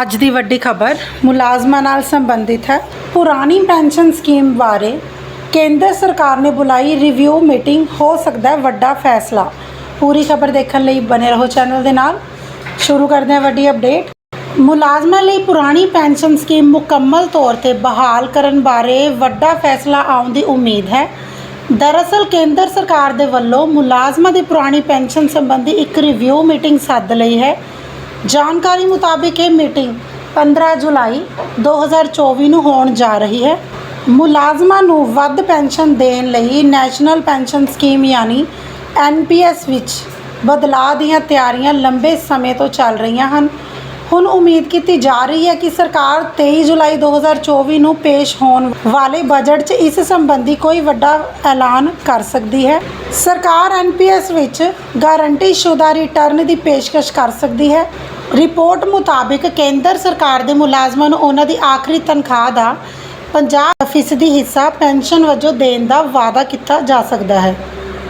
ਅੱਜ ਦੀ ਵੱਡੀ ਖਬਰ ਮੁਲਾਜ਼ਮਾਂ ਨਾਲ ਸੰਬੰਧਿਤ ਹੈ। ਪੁਰਾਣੀ ਪੈਨਸ਼ਨ ਸਕੀਮ ਬਾਰੇ ਕੇਂਦਰ ਸਰਕਾਰ ਨੇ ਬੁਲਾਈ ਰਿਵਿਊ ਮੀਟਿੰਗ। ਹੋ ਸਕਦਾ ਹੈ ਵੱਡਾ ਫੈਸਲਾ। ਪੂਰੀ ਖਬਰ ਦੇਖਣ ਲਈ ਬਨੇ ਰਹੋ ਚੈਨਲ ਦੇ ਨਾਲ। ਸ਼ੁਰੂ ਕਰਦੇ ਹਾਂ ਵੱਡੀ ਅਪਡੇਟ। ਮੁਲਾਜ਼ਮਾਂ ਲਈ ਪੁਰਾਣੀ ਪੈਨਸ਼ਨ ਸਕੀਮ ਮੁਕੰਮਲ ਤੌਰ ਤੇ ਬਹਾਲ ਕਰਨ ਬਾਰੇ ਵੱਡਾ ਫੈਸਲਾ ਆਉਣ ਦੀ ਉਮੀਦ ਹੈ। ਦਰਅਸਲ ਕੇਂਦਰ ਸਰਕਾਰ ਦੇ ਵੱਲੋਂ ਮੁਲਾਜ਼ਮਾਂ ਦੀ ਪੁਰਾਣੀ ਪੈਨਸ਼ਨ ਸੰਬੰਧੀ ਇੱਕ ਰਿਵਿਊ ਮੀਟਿੰਗ ਸੱਦ ਲਈ ਹੈ। ਜਾਣਕਾਰੀ ਮੁਤਾਬਿਕ ਇਹ ਮੀਟਿੰਗ 15 ਜੁਲਾਈ 2024 ਨੂੰ ਹੋਣ ਜਾ ਰਹੀ ਹੈ। ਮੁਲਾਜ਼ਮਾਂ ਨੂੰ ਵੱਧ ਪੈਨਸ਼ਨ ਦੇਣ ਲਈ ਨੈਸ਼ਨਲ ਪੈਨਸ਼ਨ ਸਕੀਮ ਯਾਨੀ ਐਨਪੀਐਸ ਵਿੱਚ ਬਦਲਾਅ ਦੀਆਂ ਤਿਆਰੀਆਂ ਲੰਬੇ ਸਮੇਂ ਤੋਂ ਚੱਲ ਰਹੀਆਂ ਹਨ। ਹੁਣ ਉਮੀਦ ਕੀਤੀ ਜਾ ਰਹੀ ਹੈ ਕਿ ਸਰਕਾਰ 23 ਜੁਲਾਈ 2024 ਨੂੰ ਪੇਸ਼ ਹੋਣ ਵਾਲੇ ਬਜਟ 'ਚ ਇਸ ਸੰਬੰਧੀ ਕੋਈ ਵੱਡਾ ਐਲਾਨ ਕਰ ਸਕਦੀ ਹੈ। ਸਰਕਾਰ ਐਨਪੀਐਸ ਵਿੱਚ ਗਾਰੰਟੀ ਸ਼ੁਦਾ ਰਿਟਰਨ ਦੀ ਪੇਸ਼ਕਸ਼ ਕਰ ਸਕਦੀ ਹੈ। ਰਿਪੋਰਟ ਮੁਤਾਬਿਕ ਕੇਂਦਰ ਸਰਕਾਰ ਦੇ ਮੁਲਾਜ਼ਮਾਂ ਨੂੰ ਉਹਨਾਂ ਦੀ ਆਖਰੀ ਤਨਖਾਹ ਦਾ 50% ਹਿੱਸਾ ਪੈਨਸ਼ਨ ਵਜੋਂ ਦੇਣ ਦਾ ਵਾਅਦਾ ਕੀਤਾ ਜਾ ਸਕਦਾ ਹੈ।